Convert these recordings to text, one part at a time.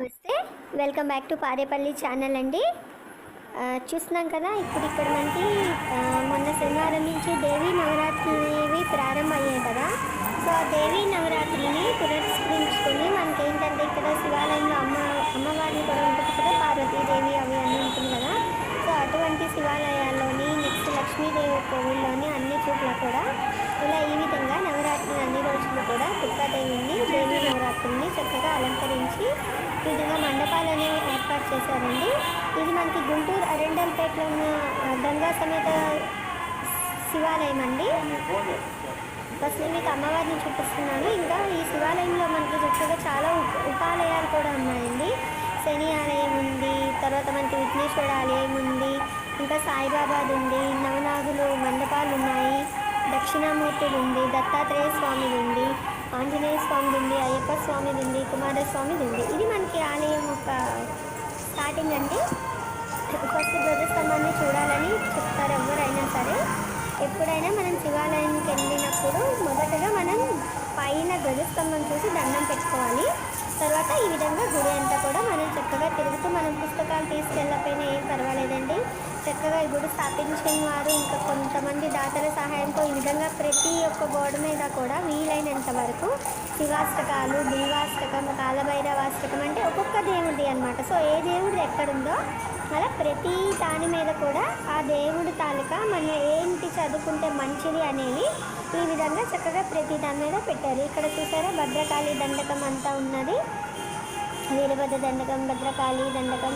నమస్తే. Welcome back to Parepalli channel అండి. చూస్తున్నాం కదా ఇప్పుడు ఇక్కడ మనకి మొన్న శనివారం నుంచి దేవీ నవరాత్రులు ప్రారంభమయ్యాయి కదా. సో ఆ దేవీ నవరాత్రిని పునరుస్కరించుకుని మనకి ఏంటంటే ఇక్కడ శివాలయంలో అమ్మ అమ్మవారిని కూడా ఉంటుంది కదా పార్వతీదేవి అవి అన్నీ ఉంటుంది కదా సో అటువంటి శివాలయాల్లోని నెక్స్ట్ లక్ష్మీదేవి కోవిల్లోని అన్ని చోట్ల కూడా ఇలా ఈ విధంగా నవరాత్రి అన్ని రోజులు కూడా దుర్గాదేవిని దేవి నవరాత్రిని చక్కగా అలంకరించి ఈ విధంగా మండపాలు అనేవి ఏర్పాటు చేశారండి. ఇది మనకి గుంటూరు అరెండల్పేటలో ఉన్న గంగా సమేత శివాలయం అండి ఫస్ట్ నేను మీకు అమ్మవారిని చూపిస్తున్నాను. ఇంకా ఈ శివాలయంలో మనకి చక్కగా చాలా ఉప ఉపాలయాలు కూడా ఉన్నాయండి. శని ఆలయం ఉంది తర్వాత మనకి విఘ్నేశ్వర ఆలయం ఉంది ఇంకా సాయిబాబాది ఉంది నవనాగులు మండపాలు ఉన్నాయి దక్షిణామూర్తులు ఉంది దత్తాత్రేయ స్వామిది ఉంది ఆంజనేయ స్వామిది ఉంది అయ్యప్ప స్వామిది ఉంది కుమారస్వామిది ఉంది. ఇది మనకి ఆలయం ఒక స్టార్టింగ్ అండి ఫస్ట్ ధ్వజస్తంభాన్ని చూడాలని చెప్తారు ఎవరైనా సరే. ఎప్పుడైనా మనం శివాలయానికి వెళ్ళినప్పుడు మొదటగా మనం పైన ధ్వజస్తంభం చూసి దండం పెట్టుకోవాలి. తర్వాత ఈ విధంగా గుడి అంతా కూడా మనం చక్కగా తిరుగుతూ మనం పుస్తకాలు తీసుకెళ్ళకపోయినా ఏం పర్వాలేదండి. చక్కగా ఈ గుడి స్థాపించిన వారు ఇంకా కొంతమంది దాతల సహాయంతో ఈ విధంగా ప్రతి ఒక్క గోడ మీద కూడా వీలైనంత వరకు శివాష్టకాలు బిల్వాష్టకం కాలభైరవాష్టకం అంటే ఒక్కొక్క దేవుడి అనమాట సో ఏ దేవుడు ఎక్కడుందో అలా ప్రతి దాని మీద కూడా ఆ దేవుడి తాలూకా మనం ఏంటి చదువుకుంటే మంచిది అనేవి ఈ విధంగా చక్కగా ప్రతి దాని మీద పెట్టారు. ఇక్కడ చూసారా? భద్రకాళి దండకం అంతా ఉన్నది. వీరభద్ర దండకం భద్రకాళి దండకం.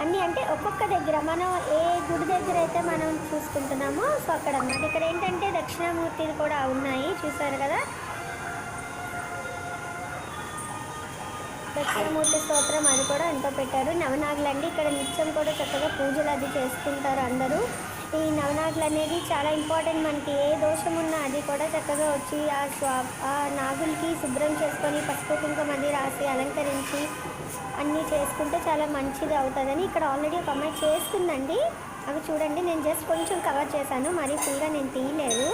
అన్నీ అంటే ఒక్కొక్క దగ్గర మనం ఏ గుడి దగ్గర అయితే మనం చూసుకుంటున్నామో సో అక్కడ అన్నమాట ఇక్కడ ఏంటంటే దక్షిణామూర్తిలు కూడా ఉన్నాయి చూసారు కదా? దక్షిణమూర్తి స్తోత్రం అది కూడా ఎంతో పెట్టారు. నవనాగులు అండి ఇక్కడ నిత్యం కూడా చక్కగా పూజలు అది చేసుకుంటారు అందరూ. ఈ నవనాగులు అనేది చాలా ఇంపార్టెంట్ మనకి. ఏ దోషం ఉన్నా అది కూడా చక్కగా వచ్చి ఆ స్వా ఆ నాగులకి శుభ్రం చేసుకొని పసుపు కుంకుమ అది రాసి అలంకరించి అన్నీ చేసుకుంటే చాలా మంచిది అవుతుందని ఇక్కడ ఆల్రెడీ ఒక అమ్మాయి చేస్తుందండి. అవి చూడండి నేను జస్ట్ కొంచెం కవర్ చేశాను. మరీ ఫుల్గా నేను తీయలేదు.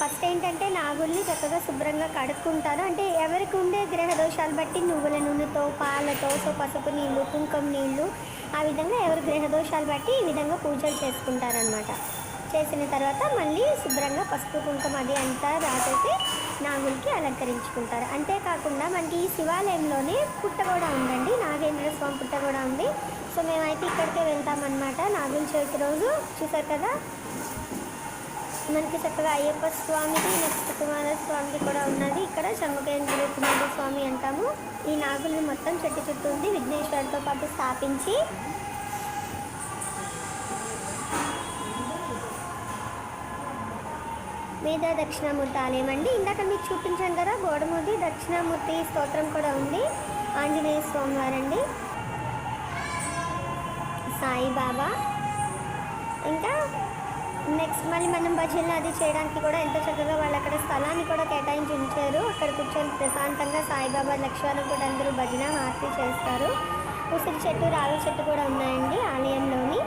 ఫస్ట్ ఏంటంటే నాగుల్ని చక్కగా శుభ్రంగా కడుక్కుంటారు అంటే ఎవరికి ఉండే గ్రహ దోషాలు బట్టి నువ్వుల నూనెతో పాలతో సో పసుపు నీళ్ళు కుంకుమ నీళ్ళు ఆ విధంగా ఎవరి గ్రహ దోషాలు బట్టి ఈ విధంగా పూజలు చేసుకుంటారనమాట చేసిన తర్వాత మళ్ళీ శుభ్రంగా పసుపు కుంకుమ అది అంతా రాసేసి నాగులకి అలంకరించుకుంటారు. అంతేకాకుండా మనకి ఈ శివాలయంలోనే పుట్ట కూడా ఉందండి. నాగేంద్ర స్వామి పుట్ట కూడా ఉంది. సో మేమైతే ఇక్కడికే వెళ్తామన్నమాట. నాగుల చవితి రోజు చూసారు కదా? మనకి చక్కగా అయ్యప్ప స్వామికి నెక్స్ట్ కుమార స్వామిది కూడా ఉన్నది. ఇక్కడ శంభకేంద్ర కుమార స్వామి అంటాము. ఈ నాగుల్ని మొత్తం చెట్టు చుట్టూ ఉంది విఘ్నేశ్వరుతో పాటు స్థాపించి మేధా దక్షిణామూర్తి ఆలయం అండి. ఇందాక మీకు చూపించాను కదా గోడమూర్తి దక్షిణామూర్తి స్తోత్రం కూడా ఉంది. ఆంజనేయ స్వామి వారండి. సాయిబాబా. ఇంకా నెక్స్ట్ మళ్ళీ మనం భజనలు అది చేయడానికి కూడా ఎంతో చక్కగా వాళ్ళు అక్కడ స్థలాన్ని కూడా కేటాయించి ఉంచారు అక్కడ కూర్చొని ప్రశాంతంగా సాయిబాబా లక్ష్యాలు కూడా అందరూ భజన హారతి చేస్తారు. ఉసిరి చెట్టు రావి చెట్టు కూడా ఉన్నాయండి ఆలయంలోని.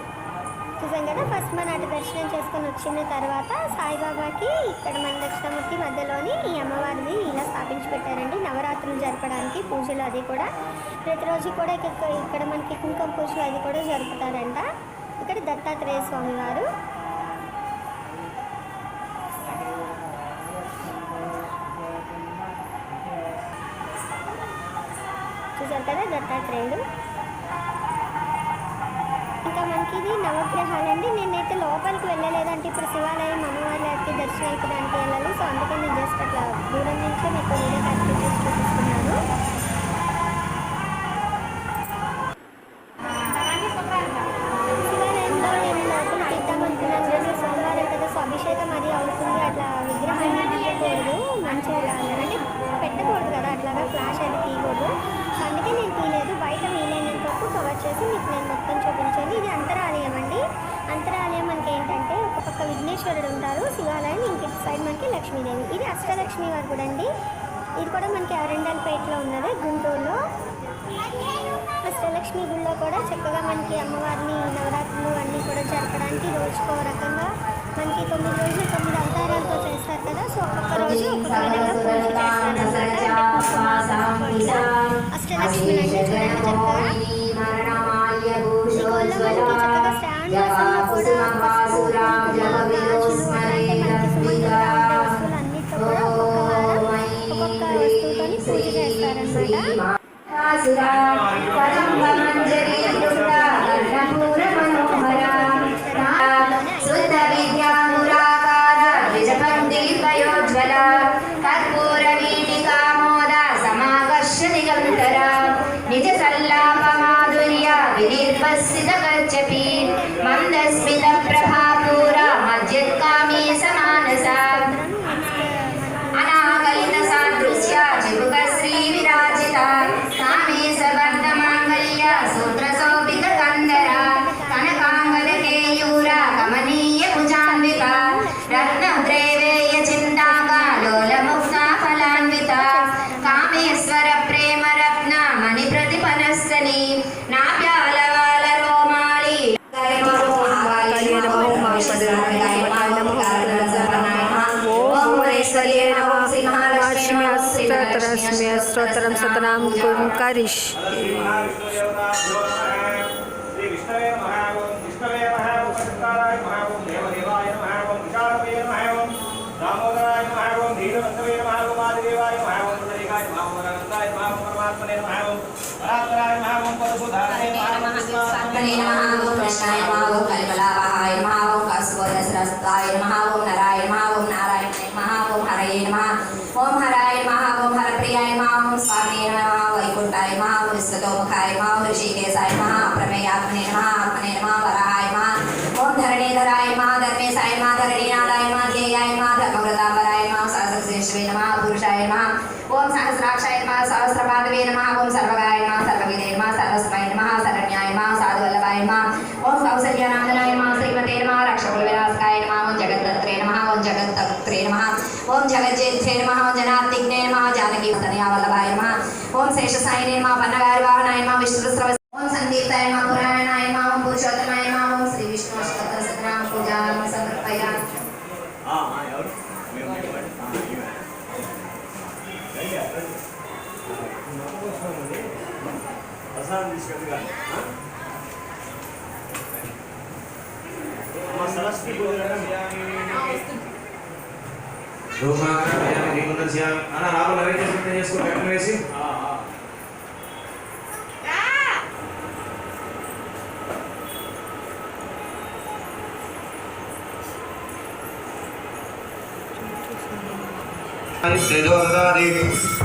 చూసాం కదా ఫస్ట్ మన అటు దర్శనం చేసుకొని వచ్చిన తర్వాత సాయిబాబాకి ఇక్కడ మన దక్షిణమూర్తి మధ్యలోని ఈ అమ్మవారిని ఇలా స్థాపించి పెట్టారండి నవరాత్రులు జరపడానికి పూజలు అది కూడా. ప్రతిరోజు కూడా ఇక్కడ ఇక్కడ మనకి కుంకుమ పూజలు అది కూడా జరుపుతారంట. ఇక్కడ దత్తాత్రేయ స్వామి వారు. చూసారు కదా దత్తాత్రేయుడు ఇంకా మనకి ఇది నవగ్రహాలండి నేనైతే లోపలికి వెళ్ళలేదంటే ఇప్పుడు శివాలయం అమ్మవారికి దర్శనం అయిపోవడానికి వెళ్ళాలి. సో అందుకే నేను జస్ట్ అట్లా దూరం నుంచే మీకు వీడియో కట్ చేసి చూపిస్తున్నాను. లక్ష్మీదేవి ఇది అష్టలక్ష్మి వారు కూడా అండి. ఇది కూడా మనకి అరండల్పేటలో ఉన్నది గుంటూరులో. అష్టలక్ష్మి గుడిలో కూడా చక్కగా మనకి అమ్మవారిని నవరాత్రులు అన్నీ కూడా జరపడానికి రోజుకో రకంగా మనకి తొమ్మిది రోజులు తొమ్మిది అవతారాలతో చేస్తారు కదా. సో ఒక్కొక్క రోజు అష్టలక్ష్మి అంటే చూడండి చక్కగా చేస్తారనమాట శుద్ధ స్తోత్రస్మి స్తోత్రం సతనాం కుం కరిష్ శ్రీ విష్ణవే నమః ఓం విష్ణవే నమః ఓం సత్కారాయ నమః ఓం స్వామినే నమః వైకుంఠాయ నమః ఓం విశ్వతోముఖాయ నమః ఓం ఋషికేశాయ నమః ప్రమేయాత్మనే నమః ఆత్మనే నమః వరాహాయ నమః ఓం ధరణీధరాయ నమః ధర్మేశాయ నమః ధరణీనాథాయ నమః ధ్యేయాయ నమః ధర్మవ్రతాంబరాయ నమః సహస్రశ్రేష్ఠవే నమః పురుషాయ నమః ఓం సహస్రాక్షాయ నమః సహస్రపాదవే నమః ఓం సర్వగాయ నమః సర్వవిదే నమః సర్వస్మై నమః శరణ్యాయ నమః సాధువల్లభాయ నమః ఓం కౌసల్యానందనాయ నమః శ్రీమతే నమః రక్షకుల విలాసకాయ నమః ఓం జగద్దత్రే నమః ఓం జగద్దత్రే నమః ఓం జగజ్జేత్రే నమః ఓం జనార్దిగ్నే వల్లభాయ నమః పన్నగారి వాహనాయ నమః విష్ణుస్రవ ఓం సందీప్తాయ నమః పురాణాయ నమః ఓం పురుషోత్తమాయ నమః ఓం శ్రీ విష్ణు అష్టోత్తర శతనామ పూజాం సమర్పయామి ఆ ఆ ఎవరు? మేము నిలబడి. ఆ, ఆ, ఆ. శ్రీదోదాది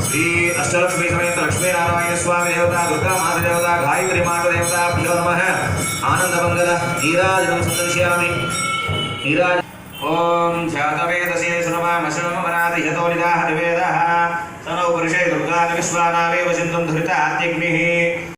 శ్రీ అష్టలక్ష్మీ సమేత లక్ష్మీనారాయణ స్వామి దేవత దుర్గా మాత దేవత గాయత్రి మాత దేవత భ్యో నమ ఆనందమంగళ నీరాజనం సందర్శయామి నీరాజ ఓం జాతవేదసే సునమామశనమనాది యతో నిదాహ వేదః సనౌ పురుషే దుర్గాది విశ్వానావేవ సింధుం ధృత అత్యగ్నిః